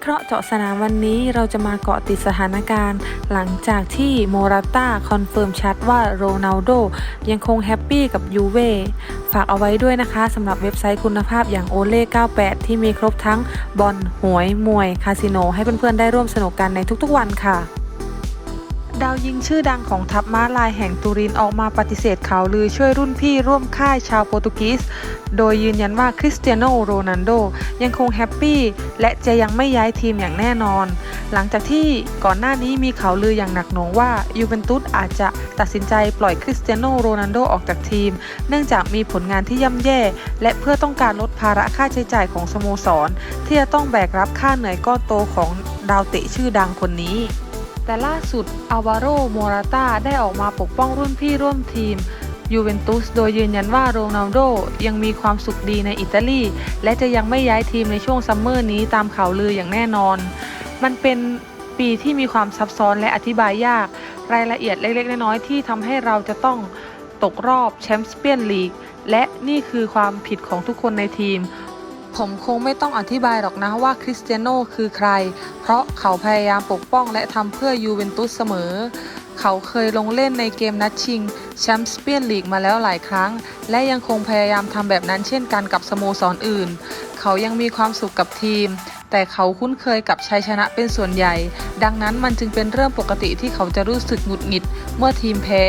เคราะห์เจาะสนามวันนี้เราจะมาเกาะติดสถานการณ์ หลังจากที่โมราต้าคอนเฟิร์มชัดว่าโรนัลโดยังคงแฮปปี้กับยูเว่ฝากเอาไว้ด้วยนะคะสำหรับเว็บไซต์คุณภาพอย่างโอเล่98 ที่มีครบทั้งบอลหวย มวย คาสิโน ให้เพื่อนๆได้ร่วมสนุกกันในทุกๆวันค่ะ ดาวยิงชื่อดังของทัพม้าลายแห่งตูรินออกมาปฏิเสธข่าวลือช่วยรุ่นพี่ร่วมค่ายชาวโปรตุกีสโดยยืนยันว่าคริสเตียโนโรนัลโดยังคงแฮปปี้และจะยังไม่ย้ายทีมอย่างแน่นอน หลังจากที่ก่อนหน้านี้มีข่าวลืออย่างหนักหน่วงว่ายูเวนตุสอาจจะตัดสินใจปล่อยคริสเตียโนโรนัลโดออกจากทีม เนื่องจากมีผลงานที่ย่ำแย่ และเพื่อต้องการลดภาระค่าใช้จ่ายของสโมสร ที่จะต้องแบกรับค่าเหนื่อยก้อนโตของดาวเตะชื่อดังคนนี้ แต่ล่าสุดอาวาโรโมราตาได้ออกมาปกป้องรุ่นพี่ร่วมทีมยูเวนตุสโดยยืนยันว่าโรนัลโดยังมีความสุขดีในอิตาลี และจะยังไม่ย้ายทีมในช่วงซัมเมอร์นี้ตามข่าวลืออย่างแน่นอน มันเป็นปีที่มีความซับซ้อนและอธิบายยาก รายละเอียดเล็ก ๆ น้อยๆที่ทำให้เราจะต้องตกรอบแชมป์เปี้ยนลีกและนี่คือความผิดของทุกคนในทีม ผมคงไม่ต้องอธิบายหรอกนะว่าคริสเตียโนคือใคร เพราะเขาพยายามปกป้องและทำเพื่อยูเวนตุสเสมอ เขาเคยลงเล่นในเกมนัดชิงแชมป์เปี้ยนลีกมาแล้วหลายครั้ง และยังคงพยายามทำแบบนั้นเช่นกันกับสโมสรออื่น เขายังมีความสุขกับทีม แต่เขาคุ้นเคยกับชัยชนะเป็นส่วนใหญ่ ดังนั้นมันจึงเป็นเรื่องปกติที่เขาจะรู้สึกหงุดหงิดเมื่อทีมแพ้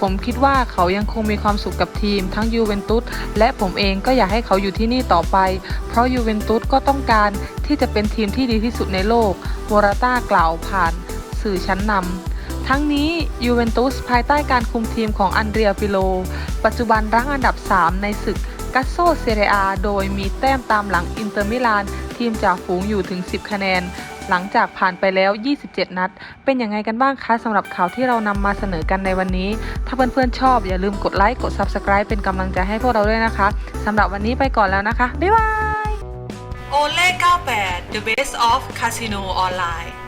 ผมคิดว่าเขายังคงมีความสุขกับทีม ทั้งยูเวนตุสและผมเองก็อยากให้เขาอยู่ที่นี่ต่อไป เพราะยูเวนตุสก็ต้องการที่จะเป็นทีมที่ดีที่สุดในโลกโมราต้ากล่าวผ่านสื่อชั้นนำทั้งนี้ยูเวนตุสภายใต้การคุมทีมของอันเดรียฟิโล ปัจจุบันรั้งอันดับ 3 ในศึกกัสโซเซเรียโดยมีแต้มตามหลังอินเตอร์มิลาน ทีมจ่าฝูงอยู่ถึง 10 คะแนน หลังจากผ่านไปแล้ว 27 นัด เป็นยังไงกันบ้างคะสำหรับข่าวที่เรานำมาเสนอกันในวันนี้ ถ้าเพื่อนๆชอบอย่าลืมกดไลค์กด Subscribe เป็นกำลังใจให้พวกเราด้วยนะคะสำหรับวันนี้ไปก่อนแล้วนะคะ บ๊ายบายโอเล่98 The Best of Casino Online